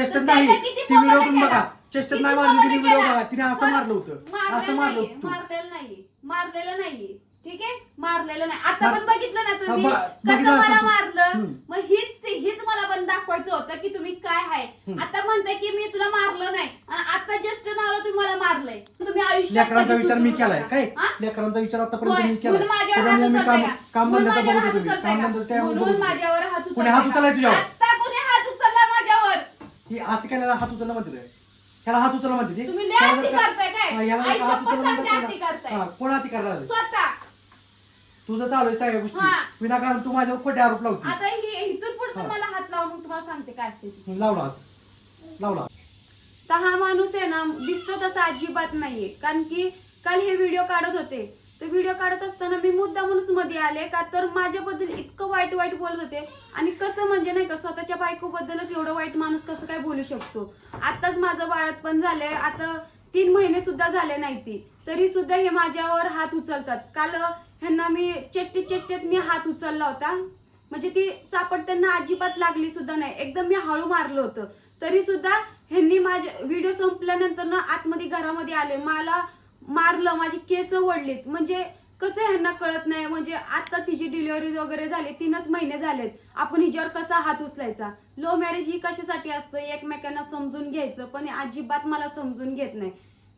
चेष्टत नाही. ती व्हिडिओ तुम्ही बघा. केला? चेष्टत नाही मारली तिने व्हिडिओ केला? बघा. तिने असं मारलं होतं. असं मारलं होतं. मारलेलं नाहीये. मारलेलं नाहीये. ठीक आहे? मारलेलं नाही. आता पण बघितलं ना तुम्ही? कसं मला. मारलं. मग हीच हीच मला पण दाखवायचं होतं की तुम्ही काय आहे. आता म्हणताय की मी तुला मारलं नाही. आणि आता जस्ट नाव तुम्ही मला मारलंय. तुम्ही कधी विचार मी केलाय. काय? लेकरांचा विचार आतापर्यंत मी म्हणून माझ्यावर हात काम उचलताय का? काम ही असं केल्याला हात उचलला म्हणते ते. ह्याला हात उचलला म्हणते ती. तुम्ही लय त्याला अति जर का- करताय काय? ह्याला जर आई का हात शपथ उचलला म्हणते सांगते ना- अति करताय. हा, कोण करणार स्वतः तुझं चालू आहे सगळ्या गोष्टी. विनाकारण तू माझ्यावर खोटे आरोप लावते आता ही इथून हा. हात लावून मग तुम्हाला सांगते काय असते ते. लावला हात लावला तर हा माणूस आहे ना दिसतो तसा अजिबात नाहीये कारण की काल हे व्हिडिओ काढत होते तर व्हिडिओ काढत असताना मी मुद्दामूनच मध्ये आले का तर माझ्याबद्दल इतकं वाईट वाईट बोलत होते. आणि कसं म्हणजे नाही का स्वतःच्या बायकोबद्दलच एवढं वाईट माणूस कसं काय बोलू शकतो? आताच माझं बाळात झालंय. आता तीन महिने सुद्धा झाले नाही ती. तरी सुद्धा हे माझ्यावर हात उचलतात. काल ह्यांना मी चेष्टीत चेष्टेत मी हात उचलला होता. म्हणजे ती चापट त्यांना अजिबात लागली सुद्धा नाही. एकदम मी हळू मारलं होतं. तरी सुद्धा ह्यांनी माझ्या व्हिडिओ संपल्यानंतर ना आतमध्ये घरामध्ये आले. मला मारलं माझी केस ओढलीत. म्हणजे कसं ह्यांना कळत नाही? म्हणजे आत्ताच हिची डिलिव्हरी वगैरे झाली तीनच महिने झालेत. आपण हिच्यावर कसा हात उचलायचा? लो मॅरेज ही कशासाठी असतं? एकमेकांना समजून घ्यायचं पण अजिबात मला समजून घेत नाही.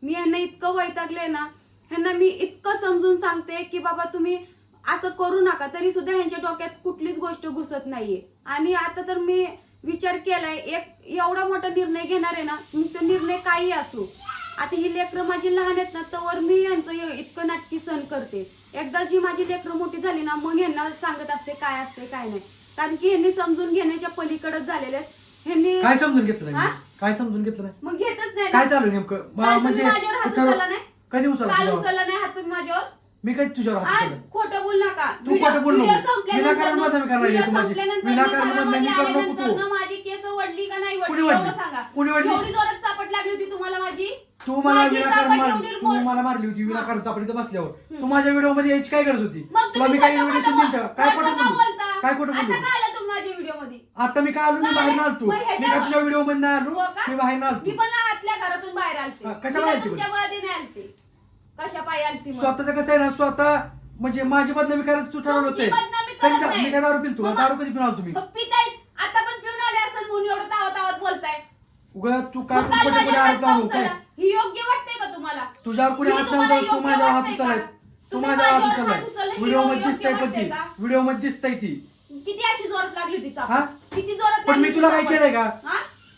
मी यांना इतकं वैतागले ना ह्यांना मी इतकं समजून सांगते की बाबा तुम्ही असं करू नका. तरी सुद्धा ह्यांच्या डोक्यात कुठलीच गोष्ट घुसत नाहीये. आणि आता तर मी विचार केलाय एक एवढा मोठा निर्णय घेणार आहे ना तो निर्णय काही असो. आता ही लेकरं माझी लहान आहेत ना तर मी यांचं इतकं नाटकी सण करते एकदा जी माझी लेकरं मोठी झाली ना मग ह्यांना सांगत असते काय असते काय नाही कारण की ह्यांनी समजून घेण्याच्या पलीकडेच झालेले आहेत. ह्यांनी काय समजून घेतलं नाही हा? काय समजून घेतलं नाही मग घेतच नाही ना. काय चालू आहे नेमकं काल मा- तुम्ही म्हणजे माझ्यावर हात उचलला नाही? कधी उचलला काल तुझ्यावर? उचलला नाही हात तुम्ही माझ्यावर मी कधी तुझ्यावर हात आज उचलला खोटं बोल नका तू व्हिडिओ- खोटं बोल नको. व्हिडिओ संपल्यानंतर विनाकारण ना- बदनामी करायला व्हिडिओ तू माझी. संपल्यानंतर विनाकारण ना बदनामी घरामध्ये करू नको आल्यानंतर तू. ना माझी केस वडली का नाही कुणी वडली वडली? एवढं सांगा कुणी वडली? एवढी जोरात चापट लागली होती तुम्हाला माझी तू मला माझी विनाकारण मारली तू मला मारली होती विनाकारण चापडीत बसल्यावर. तू माझ्या व्हिडिओमध्ये यायची काय गरज होती? मग तुला मी तुम्ही काही खोटं इन्व्हिटेशन दिलं काय खोटं खोटं का बोलू? बोलता? काय खोटं आता बोलू काय आलं तुम्ही माझ्या व्हिडिओमध्ये आता मी काय आलो? मी काय? बाहेर आलतो. मग मी काय तुझ्या व्हिडिओमध्ये नाही आलो? हो का? मी बाहेर मी आलतो पण आतल्या घरातून बाहेर आलते. हा, कशा मी बाहेर काय आलती तुमच्या मध्ये नाही आलते. कशा पायी आलती मग? स्वतःच कसं आहे ना स्वतः म्हणजे माझी बदनामी करायचं तू ठरवलंच तुमची आहे. बदनामी कधी करत दा- नाही. मी काय दारू पिलतो? मग- दारू कधी पिणार तुम्ही? मग आता पण पिऊन आले असेल म्हणून एवढं तावत तावत बोलताय तू काय काल कुठे कुठे हात लावू काय उचलला. ही योग्य वाटते का तुम्हाला तुझ्यावर कुणी मी हात नव्हता तू माझ्यावर हात उचलाय? तू माझ्यावर हात उचलाय व्हिडिओमध्ये दिसतंय पण ती? व्हिडिओमध्ये दिसतंय ती किती अशी जोरात लागली होती चाप? हा? किती जोरात पण मी तुला काय? केलंय का?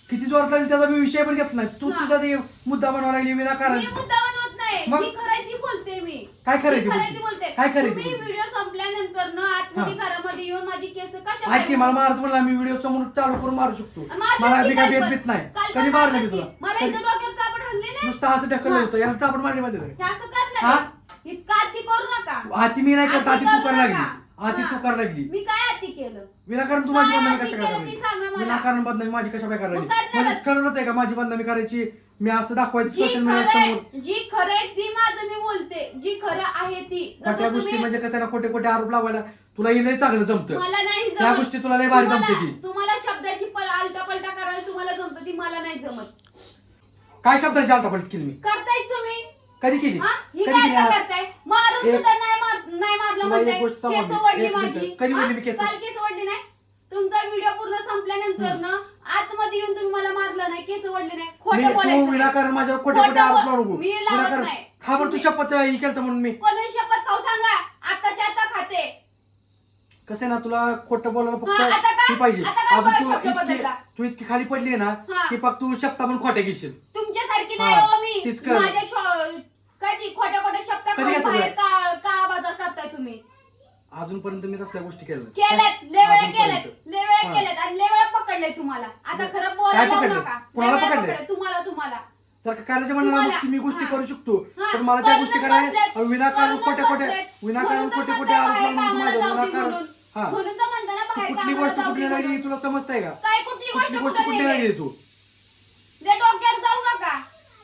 किती जोरात लागली त्याचा मी विषय पण घेत नाही तू. तुझा ते मुद्दा बनवा लागली विनाकारण मी मुद्दामन होत नाही मग? जी खरंय ती बोलते मी काय खरंय जी ती काय तुम्ही बोलते? व्हिडिओ संपल्यानंतर ना आतमध्ये हा. घरामध्ये येऊन माझी केस कशा ऐक की मला मारत म्हणला मी व्हिडिओ समोर चालू करून मारू शकतो. मला की मी काय भेट नाही. कधी मारलं मी तुला? कधी- डोक्यात चापड हाणली नुसतं असं ढकललं होतं याला चापड मारली मध्ये हे असं हा? इतका अति करू नका. आती मी नाही करत आती अति तू करू करायला. लागली. हा. तू करायला लागली. मी काय अति केलं? विनाकारण तू माझी काय आधी कशा केलं? करायला ती सांगा लागली मला. विनाकारण बंधमी माझी कशा काय करायला मग लागली करणारच. म्हणजे ठरवलंच आहे का माझी बंधमी करायची? मी असं दाखवायचं जी सोशल मीडिया खरंय समोर. जी खरंय ती माझं मी बोलते. जी खरं आहे ती. खोट्या जसं गोष्टी तुम्ही म्हणजे कसं आहे खोटे खोटे आरोप लावायला? तुला हे लय चांगलं जमतं. मला नाही त्या जमत. गोष्टी तुला लय भारी तुम्हाला- जमते ती. तुम्हाला शब्दाची पल आलटा पलटा करायला तुम्हाला जमत ती मला नाही जमत. काय शब्दांची आलटापलट केली मी? करतायच तुम्ही. कधी केली हा? ही कधी काय केली आता हा? करताय मारून एक- सुद्धा नाही मार नाही मारलं तुला एक म्हणताय गोष्ट सांगू केस मी. वडली एक मिनिट. माझी कधी हा? वडली मी केस? काल केस वडली नाही तुमचा व्हिडिओ पूर्ण संपल्यानंतर ना आतमध्ये येऊन तुम्ही मला मारलं नाही केस वडले नाही मी खोटं तू बोलायचं नाही. विनाकारण माझ्यावर खोटे खोटं खोटे आरोप बोल- लावू नको मी लावत विनाकारण नाही. खा बरं तू शपथ ही केलं म्हणून मी कोणी शपथ खाऊ सांगा आताच्या आता खाते कसं आहे ना तुला खोटं बोलायला हा, आता फक्त काय? ही पाहिजे आता काय अजून तू शब्द इतकी बदलला? तू इतकी खाली पडली ना हा. की फक्त तू शब्दा पण खोट्या घेशील तुमच्यासारखी हा, नाही हो मी तीच कर. माझ्या काय खोट्या खोट्या शब्द कधी खाऊन घेतलं बाहेर का का बाजार करताय तुम्ही अजूनपर्यंत मी तसल्या गोष्टी केल्या केल्यात लय वेळा अजूनपर्यंत. केल्यात लय वेळा हा. केल्यात आणि लय वेळा पकडलंय तुम्हाला आता काय खरं बोलायला लावू पकडलंय? नका लय कोणाला वेळा पकडलंय? पकडलंय. तुम्हाला तुम्हाला सारखं करायचं म्हणलं तुम्हाला- ना मी गोष्टी हा. करू शकतो हा, पण मला त्या गोष्टी करायला बसलेत. विनाकारण करूनच खोटे खोटे बसलेत. विनाकारण म्हणून तर खोटे खोटे म्हणताय आरोप बाहेर लावून कामाला माझ्या जाऊ दे विनाकारण म्हणून. म्हणून तर म्हणताय ना तू बाहेर कुठली कामाला गोष्ट जाऊ कुठली दे लागली म्हणून. तुला समजतंय का काय कुठली कुठली गोष्ट गोष्ट कुठं कुठली. लागली तू लय डोक्यात जाऊ नका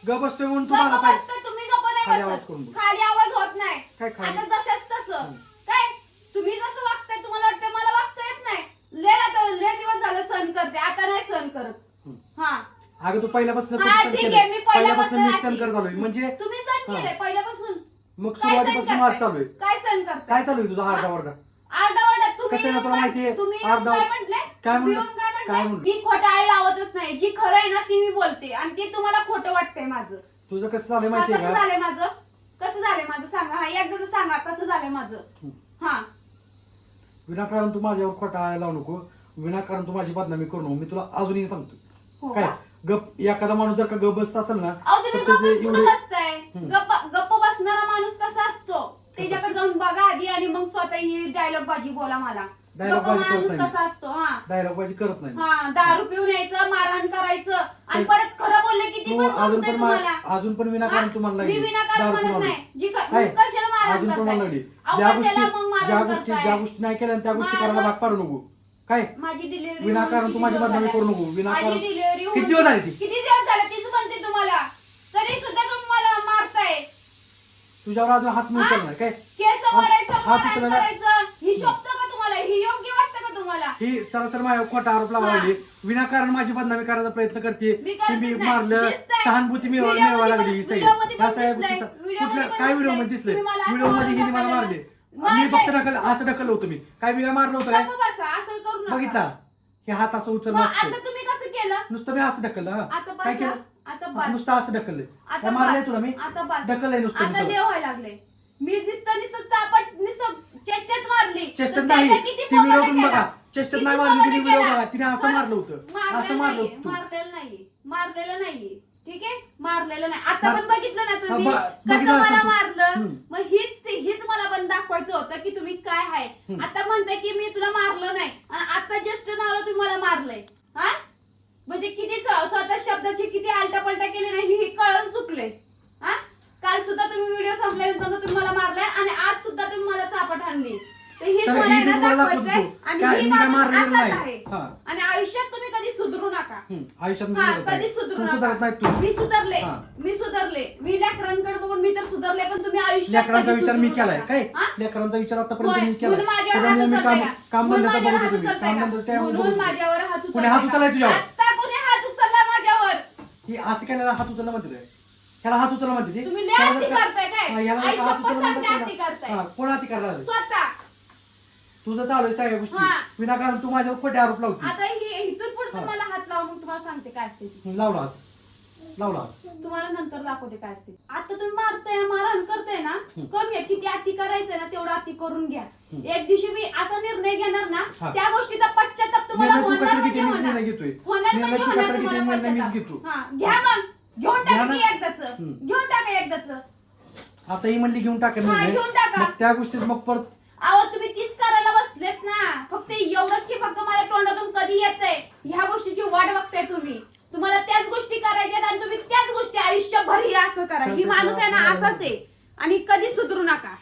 ग बसतोय म्हणून तुम्हाला पाहिजे बसतोय, तुम्ही गप्प नाही खाली. आवाज करून बोल. खाली आवाज होत नाही काय खाली? आता जशाच तसं काय तुम्ही जसं वागताय तुम्हाला वाटतंय मला वागता येत नाही लय आता लय दिवस झालं सहन करते आता नाही सहन करत. हा अगं तू पहिल्यापासून हा, सहन ठीक केलंय. आहे, मी पहिल्यापासून मी अशी. सहन करत आलोय म्हणजे तुम्ही सण हा. केलंय पहिल्यापासून मग काय सण सुरुवातीपासून करताय? चालू आहे काय सण करताय काय चालू आहे तुझा आरडा वरडा आरडाओरडा तुम्ही कसं आहे ना तुला माहितीये? तुम्ही येऊन आरडाओ- काय म्हटले काय तुम्ही म्हणलं? येऊन काय काय म्हटले म्हणलं? मी खोटाळी लावतच नाही जी खरं आहे ना ती मी बोलते आणि ते तुम्हाला खोटं वाटतंय माझं तुझं कसं झालंय हा, माहितीये कसं का? झालंय माझं? कसं झालंय माझं? सांगा. हा एकदा सांगा कसं झालंय माझं? हा. विनाकारण तू माझ्यावर खोटा आळा लावू नको. विनाकारण तू माझी बदनामी करू नको. मी तुला अजूनही हो सांगतो का? काय गप एखादा माणूस जर का गप बसत असेल ना अहो तुम्ही तर त्याचे गप्प कुठं गप्प गप्प बसणारा माणूस कसा असतो? त्याच्याकडे जाऊन बघा आधी आणि मग स्वतः ही डायलॉग बाजी बोला मला. Dialogue गप्प बाजी करत माणूस नाही. कसा असतो? हा. डायलॉग बाजी करत नाही हा दारू पिऊन यायचं मारहाण करायचं आणि परत किती तू पण अजून पण मा- अजून पण विनाकारण हा? तुम्हाला लागली. दारू नाही. काय? अजून पण? मला लागली. ज्या गोष्टी ज्या गोष्टी? ज्या गोष्टी नाही केल्या त्या गोष्टी करायला भाग पाडू नको. काय? माझी डिलिव्हरी विनाकारण तू माझी बदनामी करू नको. विनाकारण किती दिवस झाले ती? किती दिवस झाले? तीच म्हणते तुम्हाला. तरी सुद्धा तुम्ही मला मारताय. तुझ्यावर अजून हात नाही? उचलणार काय? केस हा- हात ही शोभतं का तुम्हाला ही योग्य वाटतं का तुम्हाला ही सरासर माझ्या खोटा आरोप लावा. लागली विनाकारण माझी बदनामी करायचा प्रयत्न करते मी की करतच मी नाही. मारलं दिसतंय. सहानुभूती मिळवा मिळवा लागली ही सगळी पण या सगळ्या दिसतंय. गोष्टी व्हिडिओमध्ये कुठल्या पण काय व्हिडिओमध्ये दिसतंय. दिसले तुम्ही मला व्हिडिओमध्ये हिने मला मारलं. मी. फक्त ढकल असं ढकललं होतं मी काय मी काय मारलं होतं काय गप्प बसा असं करू नका बघितला हे हात असं मग उचललं आता असतं तुम्ही कसं केलं नुसतं मी असं ढकललं हा. आता काय बसा. केलं आता बस. नुसतं असं ढकललं आता काय मारलंय बस. तुला मी आता बस. ढकललंय नुसतं मी लेव तुला. व्हायला लागले मी नुसतं नुसतं चापट नुसतं चेष्टेत मारली. चेष्टेत तर नाही. त्याचा किती ती व्हिडिओ तुम्ही बघा? चेष्टेत नाही मारली तिने व्हिडिओ? बघा. तिने असं मारलं होतं. असं मारलं होतं तू. मारलेलं नाहीये. मारलेलं नाहीये. ठीक आहे? मारलेलं नाही. आता मार- पण बघितलं ना तुम्ही? हा, ब- कसं बघितलं मला तू. मारलं? हम्म. मग हीच ते- हीच मला पण दाखवायचं होतं की तुम्ही काय आहे. आता म्हणताय की मी तुला मारलं नाही आणि आता जस्ट नाव तुम्ही मला मारलंय हा म्हणजे किती स्व- स्वतः शब्दाची किती आलटापलटा केली नाही हे कळून चुकले हा काल सुद्धा तुम्ही व्हिडिओ संपल्यानंतर तुम्ही मला मारलाय आणि आज सुद्धा तुम्ही मला चापट आणली तर हीच तर मला. आणि काय, ही मी काय माणूस मारलेलं असाच नाही. आहे हा. आणि आयुष्यात तुम्ही कधी सुधरू नका हम्म, आयुष्यात मी हा सुधारत कधी नाही. सुधरू तू. सुधारत नाही तू मी सुधारले हा. मी सुधारले मी लेकरांकडे बघून मी तर सुधारले पण तुम्ही आयुष्यात लेकरांचा कधी विचार मी सुधरू केलाय नका. काय हा? लेकरांचा विचार आतापर्यंत होय, मी केलाय म्हणून माझ्यावर त्याच्यामुळे मी हात काम उचलताय का? काम म्हणून बंद माझ्यावर बघत हात होतो मी उचलताय काम का? बंद त्या म्हणून माझ्यावर हात कोणी हात उचलताय उचललाय का? तुझ्यावर? आत्ता कोणी हात उचलला माझ्यावर की असं केल्याला हात उचलला म्हणते काय ह्याला हात उचलला म्हणते ती. तुम्ही लय त्याला अति जर का- करताय काय? हा, याला जर आई का हात शपथ उचलला सांगते म्हणते अति ना, करताय. हा, कोण अति करणार स्वतः तुझं चालू आहे सगळ्या गोष्टी. विनाकारण तू माझ्यावर खोटे आरोप लावते आता ही इथून पुढे. तुम्हाला हात लावून मग तुम्हाला सांगते काय असते ती. लावला लावला. तुम्हाला नंतर दाखवते काय असते आता तुम्ही मारताय मारहाण करताय ना करून घ्या किती अति करायचंय ना तेवढं अति करून घ्या एक दिवशी मी असा निर्णय घेणार ना हा. त्या गोष्टीचा पश्चाताप तुम्हाला निर्णय तू होणार कशाला म्हणजे होणार निर्णय घेतोय होणार निर्णय म्हणजे तू होणार कशाला किती तुम्हाला निर्णय मीच पश्चाताप. घेतो हा, घ्या मग घेऊन घ्या टाका ना. की एकदाच हम्म. घेऊन टाका एकदाच आता ही म्हणली घेऊन टाकेल हा. घेऊन टाका. मग त्या गोष्टीत मग परत ना. फक्त एवढंच की फक्त माझ्या तोंडातून कधी येतंय. ह्या गोष्टीची वाट बघताय तुम्ही. तुम्हाला त्याच गोष्टी करायच्या आणि तुम्ही त्याच गोष्टी आयुष्यभर हे असं करा. ही माणूस आहे ना असाच आहे. आणि कधी सुधरू नका.